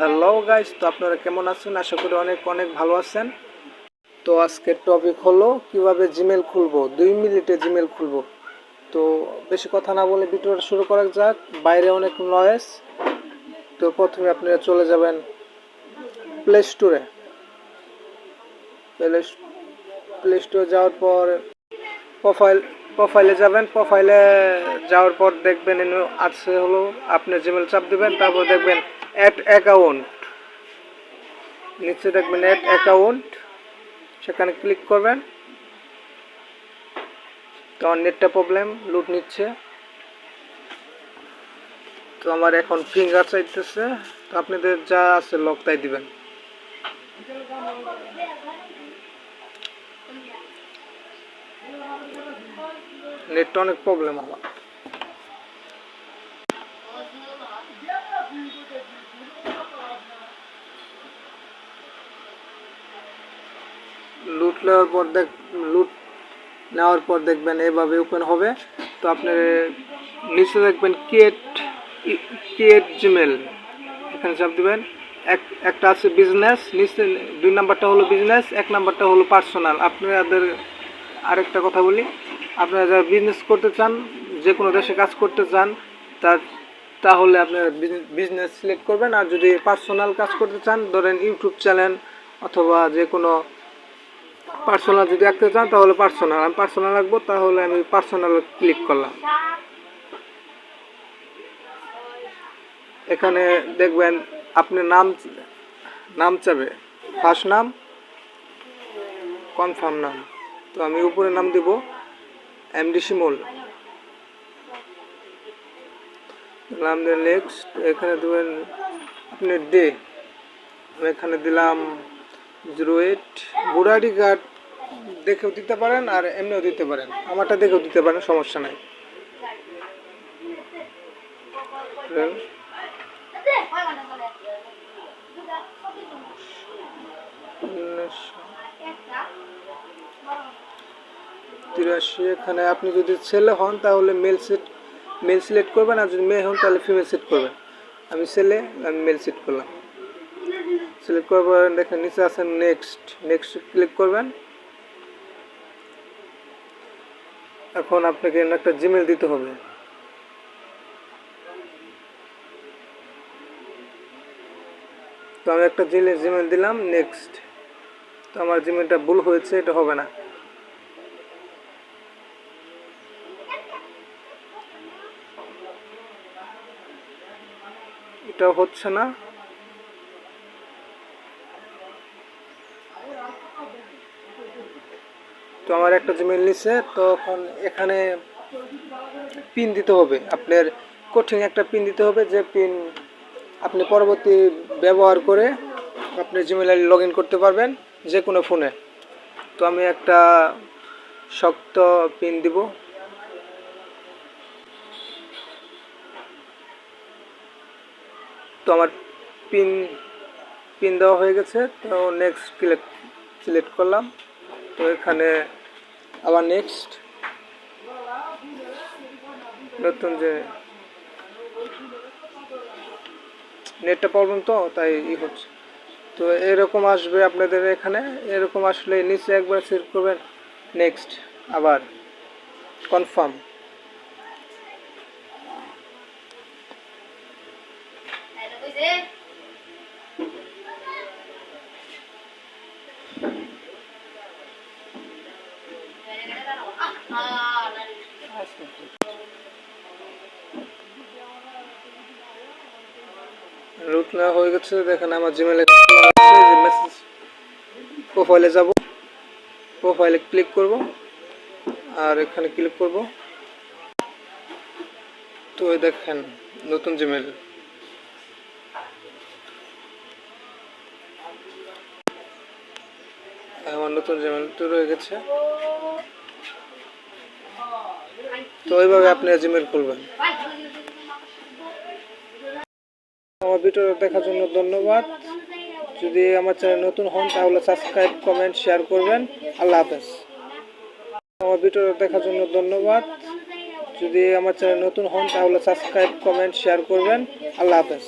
Hello guys তো আপনারা কেমন আছেন? আশা করি অনেক অনেক ভালো আছেন। তো আজকের টপিক হলো কীভাবে জিমেল খুলবো, দুই মিনিটে জিমেল খুলবো। তো বেশি কথা না বলে ভিডিওটা শুরু করা যাক। বাইরে অনেক নয়েস তো প্রথমে আপনারা চলে যাবেন প্লে স্টোরে প্লে প্লে স্টোরে যাওয়ার পর প্রোফাইল প্রোফাইলে যাবেন প্রোফাইলে যাওয়ার পর দেখবেন এনে আছে হলো, আপনি জিমেল চাপ দিবেন, তারপর দেখবেন অ্যাড অ্যাকাউন্ট নিচে দেখবেন অ্যাড অ্যাকাউন্ট সেখানে ক্লিক করবেন। তো নেটটা প্রবলেম লুট নিচ্ছে। তো আমার এখন ফিঙ্গার চাইতেছে, তো আপনাদের যা আছে লক তাই দিবেন। নেটটা অনেক প্রবলেম আমার লুট নেওয়ার পর দেখ লুট নেওয়ার পর দেখবেন এভাবে ওপেন হবে। তো আপনার নিচে দেখবেন ক্রিয়েট ক্রিয়েট জিমেল এখানে চাপ দিবেন। এক একটা আছে বিজনেস নিচে দুই নাম্বারটা হলো বিজনেস এক নাম্বারটা হলো পার্সোনাল আপনাদের আরেকটা কথা বলি। আপনারা যারা বিজনেস করতে চান, যে কোনো দেশে কাজ করতে চান, তার, তাহলে আপনারা বিজনেস সিলেক্ট করবেন। আর যদি পার্সোনাল কাজ করতে চান, ধরেন ইউটিউব চ্যানেল অথবা যে কোনো পার্সোনাল যদি রাখতে চান, তাহলে পার্সোনাল আমি পার্সোনাল রাখব তাহলে আমি পার্সোনাল ক্লিক করলাম। এখানে দেখবেন আপনি নাম নাম চাবে। ফার্স্ট নাম কনফার্ম নাম। তো আমি উপরে নাম দিব এমডি শিমুল। নাম দিয়ে নেক্সট এখানে দেবেন আপনি ডে। আমি এখানে দিলাম জিরো এইট। বুড়াডি কার্ড দেখেও দিতে পারেন আর এমনিও দিতে পারেন। আমারটা দেখেও দিতে পারেন, সমস্যা নাই। তিরাশি এখানে। আপনি যদি ছেলে হন, তাহলে মেল সেট মেল সিলেক্ট করবেন, আর যদি মেয়ে হন, তাহলে ফিমেল সেট করবেন। আমি ছেলে, আমি মেল সেট করলাম। সিলেক্ট পর দেখেন নিচে আছেন নেক্সট নেক্সট ক্লিক করবেন। এখন আপনাকে একটা জিমেল দিতে হবে। তো আমি একটা জিমেল দিলাম নেক্সট তো আমার জিমেলটা ভুল হয়েছে, এটা হবে না। এটা হচ্ছে না। তো আমার একটা জিমেল নিচ্ছে তখন এখানে পিন দিতে হবে। আপনার কঠিন একটা পিন দিতে হবে, যে পিন আপনি পরবর্তী ব্যবহার করে আপনি জিমেল আইডি লগ করতে পারবেন যে কোনো ফোনে তো আমি একটা শক্ত পিন দিব। তো আমার পিন পিন দেওয়া হয়ে গেছে, তো নেক্সট সিলেক্ট সিলেক্ট করলাম। তো এখানে আবার নেক্সট নতুন যে নেটটা প্রবলেম তো, তাই ই হচ্ছে। তো এরকম আসবে আপনাদের এখানে, এরকম আসলে নিচে একবার সিলেক্ট করবেন। নেক্সট আবার কনফার্ম রুট নেওয়া হয়ে গেছে, দেখেন আমার জিমেলে মেসেজ প্রোফাইলে যাব। প্রোফাইলে ক্লিক করব, আর এখানে ক্লিক করব। তো দেখেন, নতুন জিমেল আমার নতুন জিমেল তো রয়ে গেছে। তো ওইভাবে আপনি জিমেল খুলবেন। আমার ভিডিও দেখার জন্য ধন্যবাদ। যদি আমার চ্যানেল নতুন হন, তাহলে সাবস্ক্রাইব কমেন্ট শেয়ার করবেন। আল্লাহ হাফেজ। আমার ভিডিও দেখার জন্য ধন্যবাদ। যদি আমার চ্যানেল নতুন হন, তাহলে সাবস্ক্রাইব কমেন্ট শেয়ার করবেন। আল্লাহ হাফেজ।